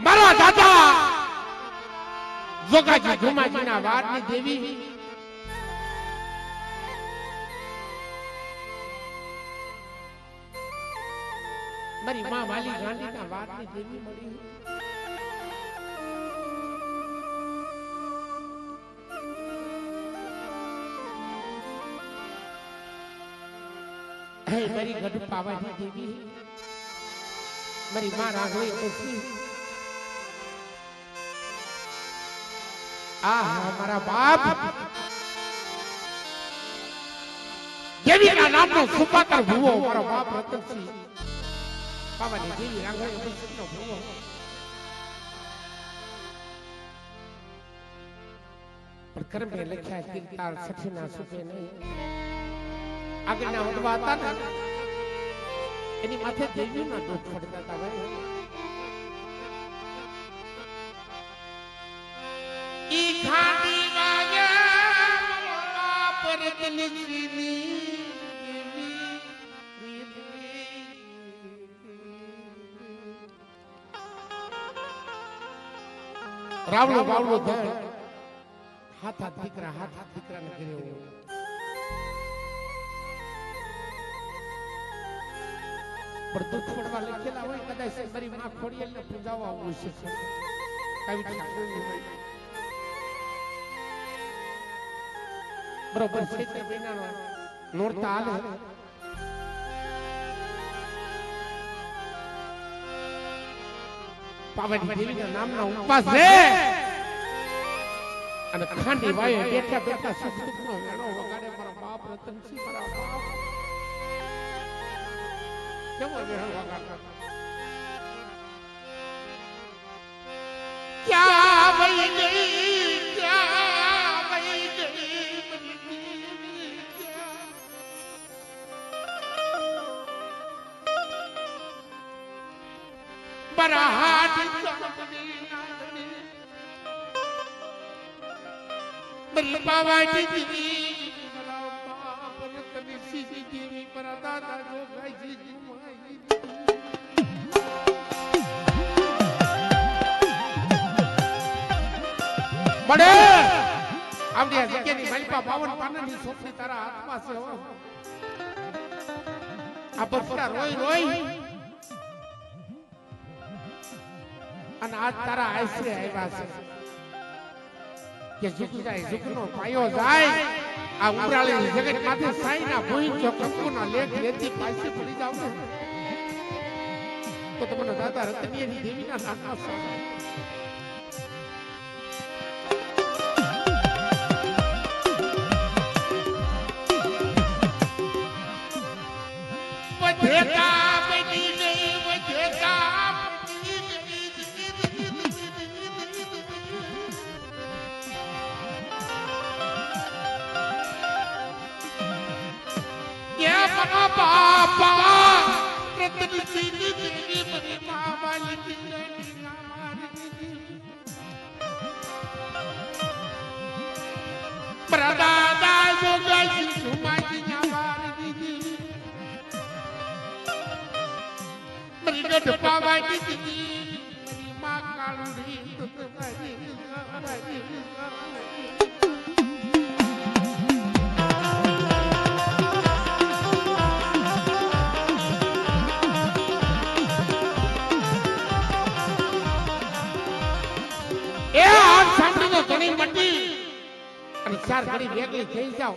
મારા દાદા જોગાજી ધુમાજીના વારની દેવી. મારી માં વાલી ગાંધીના વારની દેવી મળી. મારી ગઢ પાવાની દેવી, મારી માં રાઘવી બેસી આ મારા બાપ. દેવીના નામનો સુપાતર ભૂવો મારો બાપ રતનસિંહ. બાબાની દેવી રાંગણી અભિષેકનો ભૂવો પણ કર્મે લખ્યા કીર્તાર સખીના સુપે નહીં આગળના વડવા હતા ને એની માથે દેવીના દુઃખ પડતા હતા ભાઈ ઈ ખાટી વાગ્યા મારો બાપ રતનસિંહની રાવલો બાવલો ધન. હાથ હાથ દીકરા હાથ હાથ દીકરાને કર્યો પણ દુઃખ પડવા લખેલા હોય કદાચ મારી માં ખોડિયાલને પૂજાવા આવું છે. બરોબર ચૈત્ર મહિનાનો નોરતા હાલે. પાવાની દેવીના નામના ઉપવાસ છે. અને ખાંડી વાયે બેઠા બેઠા સુખ દુઃખનો વેણો વગાડે. મારા બાપ રતનસિંહ મારા બાપ. કેવો વેણો વગાડતા ક્યાં મારા બાપ રતનસિંહ દેવી, મારા દાદા અને આજ તારા આશરે આવ્યા છે. કે ઝુક જાય ઝુકનો પાયો જાય, આ ઉમરાળી જગત માથે સાઈના ભૂઈ જો કંકુના લેખ લેતી પાછી પડી જાવ તો તમને દાદા રતનીયની દેવીના નામના સ્વામી મનો બાપા રતનસિંહ દેવી મરી મામાલી કિંગની નામારી દીદી પ્રદાદા જોગાજી સુમાજી નામારી દીદી મરી ગઢ પાવાની દીદી ચાર ઘડી વેગલી થઈ જાવ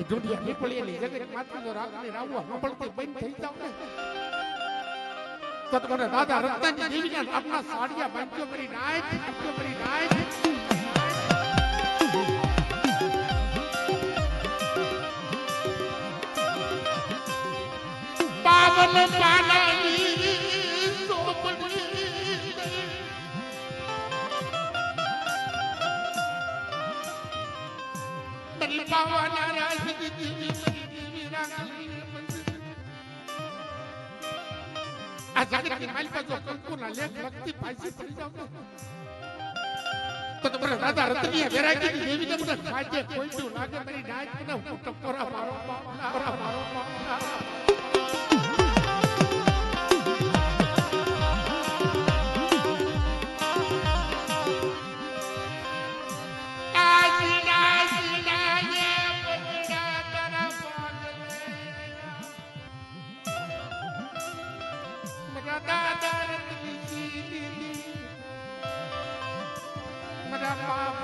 એ ઢૂંઢિયા પીપળીયાની જગત માથું જો રાખને રાવવા સાંભળતી બંધ થઈ જાવ ને. તો તમને દાદા રત્નાજી દેવીના આપના સાડિયા બાંધ્યો કરી નાય, બાંધ્યો કરી નાય. પાવન પાનાની બદલ પાવાના રાજ દેવી દેવી આ જગતની માલિકા જો કંકુના લેખ લખતી પાછી પડી તો તમારા દાદા રતનીયા વેરાગીની દેવીને મને ખાજે કોઈનું લાગે મારી નાચ મને હું ટકોરા મારો ટકોરા મારો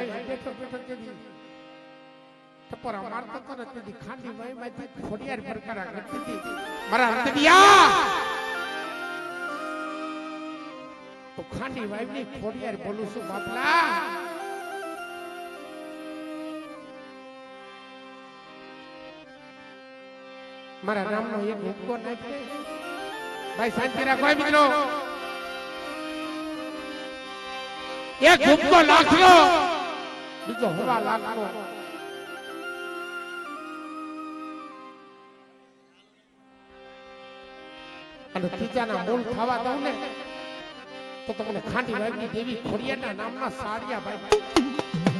ભાઈ બેઠો બેઠો તેથી ટપોરા મારતો તો ને તેથી ખાંડી ભાઈ માંથી ખોડિયાર પ્રકાર કરતી મારા હંતડિયા તો એક હુક્કો નાખે. ભાઈ, શાંતિ રાખો મિત્રો. એક હુક્કો લાખનો બીજો હવા લાગતો અને ત્રીજાના મૂળ ખાવા દઉં ને તો તમને ખાંડી વાગની દેવી ખોડિયાના નામના સાડિયા ભાઈ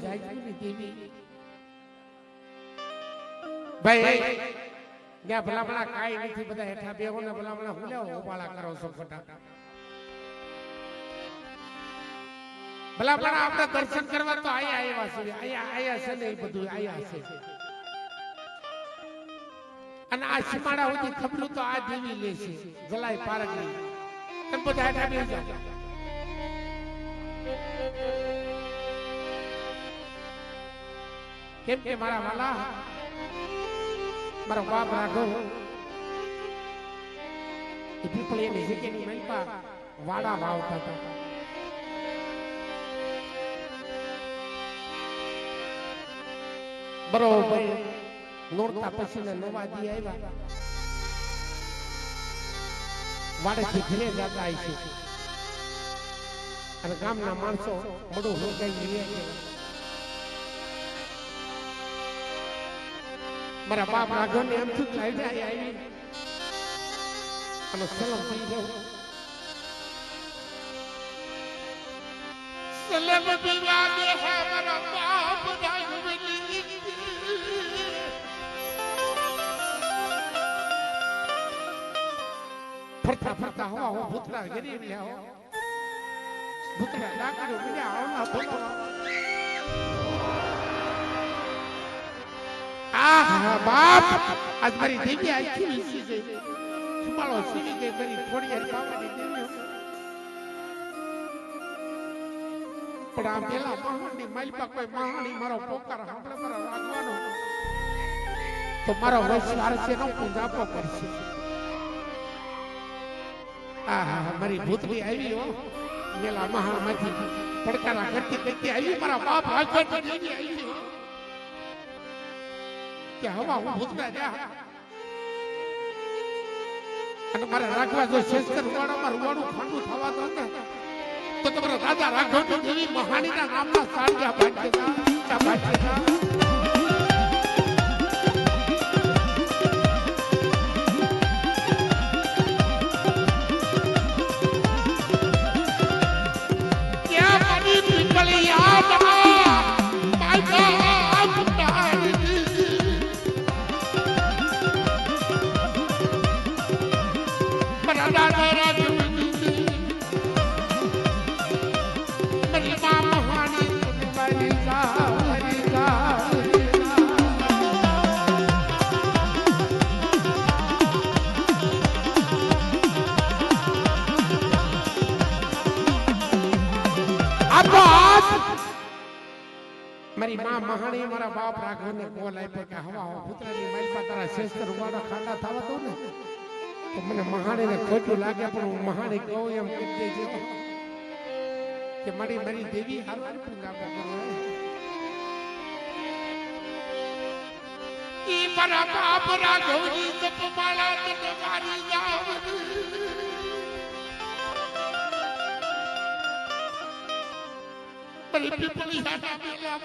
જૂની જાગીરની દેવી ભાઈ ત્યાં ભલામણા કાઈ નથી, બધા હેઠા બેહો ને ભલામણા ભલા હું લેવો ઉપાળા કરો છો ખોટા ભલા ભલા આપણે દર્શન કરવા તો આયા આવ્યા છે આયા આયા છે ને એ બધું આયા છે. અને આ સીમાડા સુધી ખબરું તો આ દેવી લે છે જલાઈ પારગની તમે બધા હેઠા બેસી જાઓ. કેમ કે મારા વાલા, મારો બાપ રાઘવ, એ પીપળીની જગ્યાની મહેલમાં વાડા વાવતા હતા. બરોબર, નોરતા પછીના નવા દી આવ્યા. વાડેથી ઘરે જતા આવી છે અને ગામના માણસો મોડું રોકાઈ લે મારા બાપ રાઘવને એમ શું થાય જાય આવી. અને સલમ થઈ ગયો. સલમ પીવા દે હે મારા બાપ રાઘવની. ફરતા ફરતા હવા હો ભૂતરા ગરીબ લ્યા હો. ભૂતરા ડાકડો બીજા આવના ભૂતરા આ બાપ, આજ મારી દેવી આખી વિસી ગઈ. સુમાળો સીવી ગઈ, મારી થોડી બાવાની દેવી પણ આ પેલા મહાની માલપા કોઈ મહાની મારો પોકાર હાંભળે મારા રાખવાનો તો મારો વૈશ્વાર છે નો પૂંજાપો કરશે. આહા, મારી ભૂતની આવી હો. પેલા મહામાંથી પડકારા કરતી કરતી આવી, મારા બાપ હાથ દેવી આવી. કે હવા હું ભૂતના જા અને મારે રાખવા જો શેષકર રૂવાડામાં રૂવાડું ખાંડું થવા દો ને, તો તમારા રાજા રાઘવ દેવી મહાણીના નામના સાંજા ભાગ્યતા ભાગ્યતા મારી માં મહાણી મારા બાપ રાઘવને કોલ આપ્યો કે, હવા હવા પુત્રની માલપા તારા શેષકર ઉવાડા ખાડા થવા દો ને. તો મને મહાણીને ખોટું લાગે પણ હું મહાણી કહું એમ કહી દેજો કે, મારી મારી દેવી હારવાર પૂંજાપો કરો ઈ મારા બાપ રાઘવજી જપમાળા તને મારી જાવ મારી. પીપળી હાટા પેલા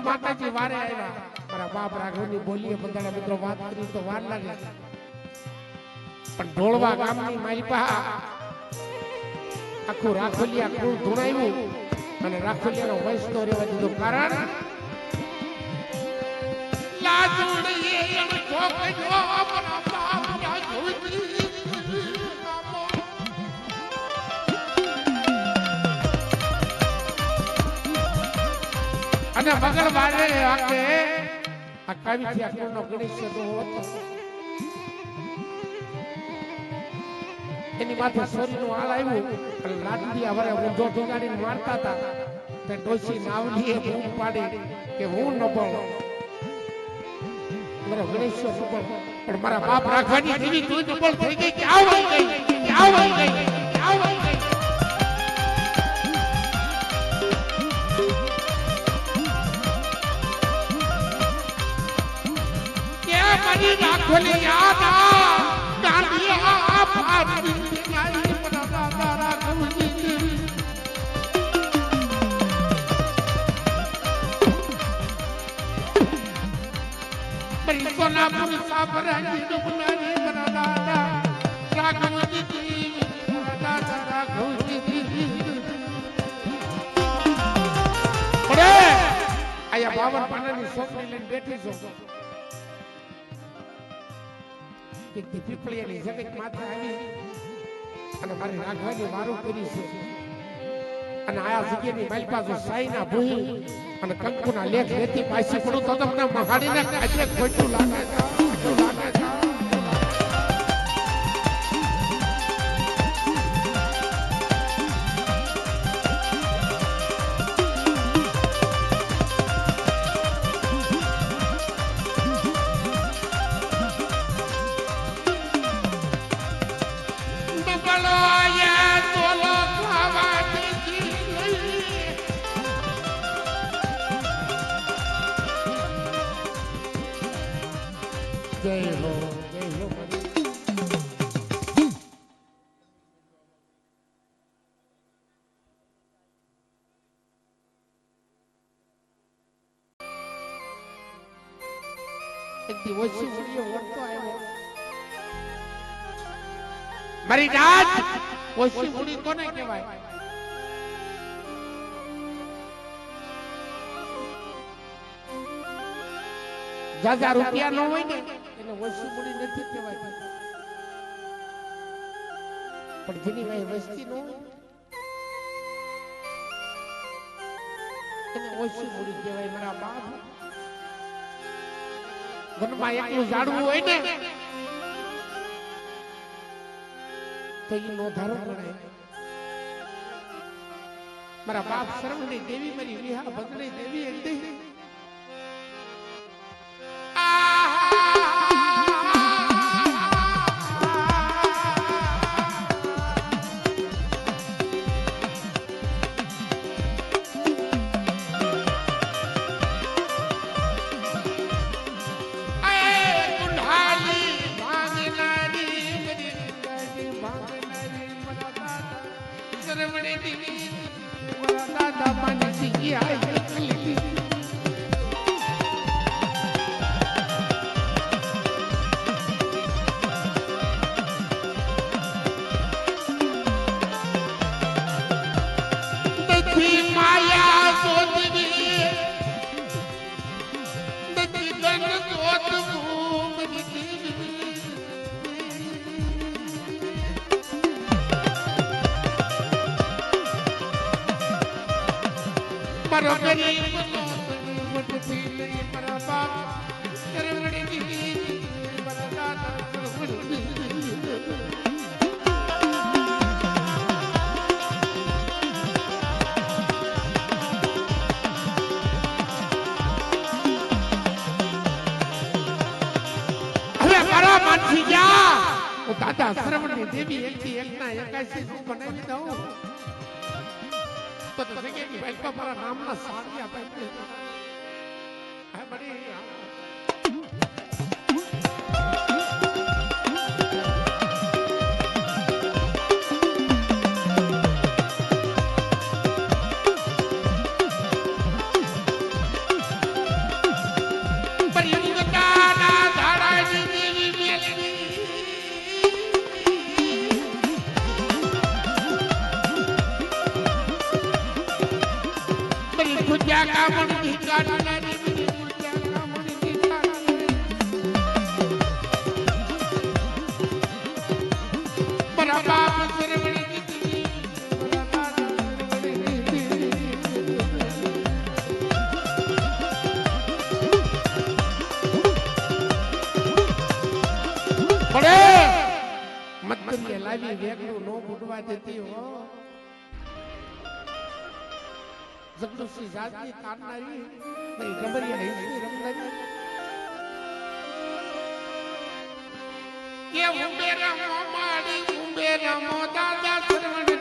માતાજી વારે આવ્યા. બાપ રાઘવની બોલીએ બધા મિત્રો વાત કરી તો વાર લાગે. પણ ઢોળવા ગામની મારી પા આખું રાખોલિયા કુળ ધૂણાવ્યું અને રાખોલિયાનો વંશ તો રહેવા દીધો. કારણ લાજુડીએ બાપ અને મગર વાળે આ કાવીથી આખરનો ગણેશ ચતુર્થો હતો. એની માથે શરીરનું હાલ આવ્યું અને લાડલી આવરે ઊંધો ઢોગાડીને મારતા હતા. તે ડોશી નાવલીએ બૂમ પાડી કે હું નબળ મારો ગણેશ પણ મારા બાપ રાખવાની જેવી તું નબળ થઈ ગઈ કે આવ ગઈ, કે આવ ગઈ. રાખોલી યાદ આ ગાંધિયા ભારતી નારી મારા દાદા રાઘવજી દેવી મારી સોનાપુર સાબરાજી ડુબનારી મારા દાદા રાઘવજી દેવી મારા દાદા રાઘવજી દેવી આયા બેઠી છો. દી પીપળિયાની જગત માથે આવી. અને મારી રાખવાની વારો કરી છે. અને આયા જગ્યાની મારી પાસે સાઈના ભૂહી અને કંકુના લેખ લેતી પાછી પડું તો તમને મહાડીને કાજે ખોટું લાગે ખોટું લાગે દિવસ ઓછી મૂડી કોને કહેવાય? જાજા રૂપિયા ન હોય ને એટલે ઓછી મૂડી નથી કહેવાય પણ જેની પાસે વસ્તી ન હોય, એને ઓછી મૂડી કહેવાય મારા બાપ. ઘરમાં એટલું ઝાડવું હોય ને તો એ નો ધારો ગણાય મારા બાપ શરમની દેવી મારી વિહા ભગની દેવી હતી નથી માનથી જા ઓ દાદા, શ્રવણની દેવી એકથી એકના એકાશી નું બનાવી દઉં તો તો જગ્યાએ કે ભાઈ બાપા મારા નામના સાડિયા પાડી આ બડી દીધી. પડે મતલબે લાવી વેગડું નો ફૂટવા દેતી હો જગદુસી જાતની તારનારી નહીં ગબરિયા હિંસની રમનારી કે ઉંબેરા મોમાડી ઉંબેરા મો દાદા સરવણ